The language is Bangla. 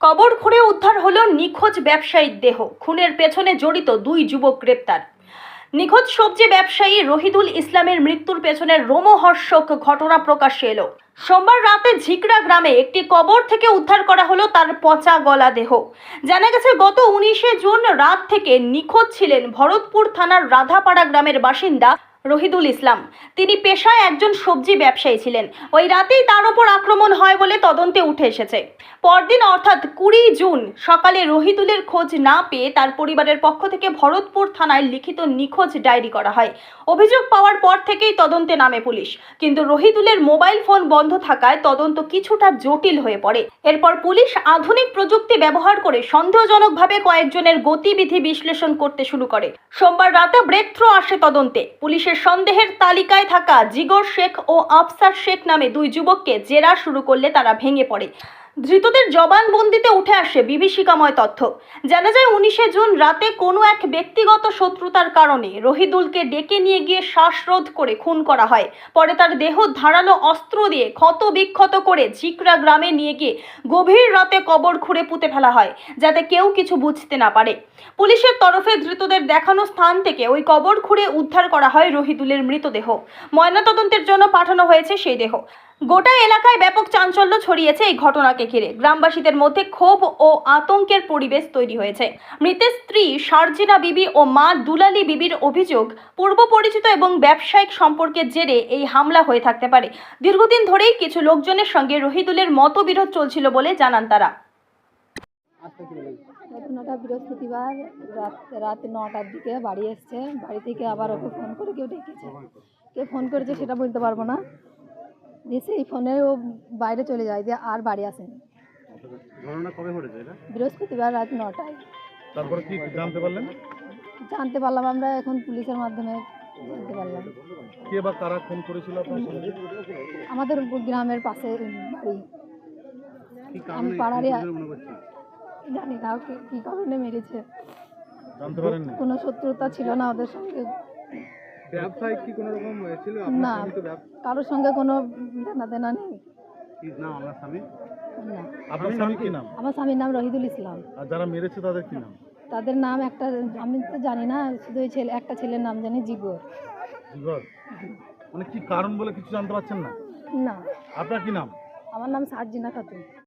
কবর খুঁড়ে উদ্ধার হলো নিখোঁজ ব্যবসায়ীর দেহ। খুনের পেছনে জড়িত দুই যুবক গ্রেপ্তার। নিখোঁজ সবজি ব্যবসায়ী রহিদুল ইসলামের মৃত্যুর পেছনে রোমহর্ষক ঘটনা প্রকাশ্যে এলো। সোমবার রাতে ঝিকড়া গ্রামে একটি কবর থেকে উদ্ধার করা হলো তার পচা গলা দেহ। জানা গেছে, গত উনিশে জুন রাত থেকে নিখোঁজ ছিলেন ভরতপুর থানার রাধাপাড়া গ্রামের বাসিন্দা রহিদুল ইসলাম। তিনি পেশায় একজন সবজি ব্যবসায়ী ছিলেন। ওই রাতেই তার ওপর আক্রমণ হয় বলে তদন্তে উঠে এসেছে। পরদিন অর্থাৎ কুড়ি জুন সকালে রহিদুলের খোঁজ না পেয়ে তার পরিবারের পক্ষ থেকে ভরতপুর থানায় লিখিত নিখোঁজ ডায়েরি করা হয়। অভিযোগ পাওয়ার পর থেকেই তদন্তে নামে পুলিশ। কিন্তু রহিদুলের মোবাইল ফোন বন্ধ থাকায় তদন্ত কিছুটা জটিল হয়ে পড়ে। এরপর পুলিশ আধুনিক প্রযুক্তি ব্যবহার করে সন্দেহজনকভাবে কয়েকজনের গতিবিধি বিশ্লেষণ করতে শুরু করে। সোমবার রাতে ব্রেক থ্রো আসে তদন্তে। পুলিশের সন্দেহের তালিকায় থাকা জিগর শেখ ও আফসার শেখ নামে দুই যুবককে জেরা শুরু করলে তারা ভেঙে পড়ে। ধৃতদের জবানবন্দিতে উঠে আসে বিভীষিকাময় তথ্য। জানা যায়, উনিশে জুন রাতে কোনো এক ব্যক্তিগত শত্রুতার কারণে রহিদুলকে ডেকে নিয়ে গিয়ে শ্বাসরোধ করে খুন করা হয়। পরে তার দেহ ধারালো অস্ত্র দিয়ে ক্ষত বিক্ষত করে ঝিকরা গ্রামে নিয়ে গিয়ে গভীর রাতে কবর খুঁড়ে পুঁতে ফেলা হয়, যাতে কেউ কিছু বুঝতে না পারে। পুলিশের তরফে ধৃতদের দেখানো স্থান থেকে ওই কবর খুঁড়ে উদ্ধার করা হয় রহিদুলের মৃতদেহ। ময়নাতদন্তের জন্য পাঠানো হয়েছে সেই দেহ। গোটা এলাকায় ব্যাপক চাঞ্চল্য ছড়িয়েছে এই ঘটনাকে ঘিরে। গ্রামবাসীদের মধ্যে ক্ষোভ ও আতঙ্কের পরিবেশ তৈরি হয়েছে। মৃতের স্ত্রী শারজিনা বিবি ও মা দুলালি বিবির অভিযোগ, পূর্ব পরিচিত এবং ব্যবসায়িক সম্পর্কের জেরে এই হামলা হয়ে থাকতে পারে। দীর্ঘদিন ধরেই কিছু লোকজনের সঙ্গে রহিদুলের মতবিরোধ চলছিল বলে জানান তারা। ঘটনাটা বৃহস্পতিবার রাত রাত নটার দিকে বাড়ি এসছে। বাড়ি থেকে আবার ওকে ফোন করে কেউ ডেকেছে। কে ফোন করেছে সেটা বলতে পারব না। দিয়ে সেই ফোনে ও বাইরে চলে যায় দিয়ে আর বাড়ি আসেনি। ঘটনা কবে ঘটেছে এটা? বৃহস্পতিবার রাত নটায়। তারপরে কি জানতে পারলেন? জানতে পারলাম আমরা এখন পুলিশের মাধ্যমে জানতে পারলাম। কে বা কারা ফোন করেছিল আমাদের গ্রামের পাশে বাড়ি। আমি পাড়ারই জানি না কী কারণে মেরেছে। কোনো শত্রুতা ছিল না ওদের সঙ্গে। ব্যবসায় কি কোনো রকম ছিল না কারোর সঙ্গে কোনো লেনা দেনা নেই। কি নাম আপনার স্বামী? না। আপনার স্বামী কি নাম? আমার স্বামীর নাম রহিদুল ইসলাম। আর যারা মেরেছে তাদের কি নাম? তাদের নাম একটা আমি তো জানি না শুধু ওই ছেলে একটা ছেলের নাম জানি জিগর। জিগর? মানে কি কারণ বলে কিছু জানতে পারছেন না? না। আপনার কি নাম? আমার নাম সার্জিনা খাতুন।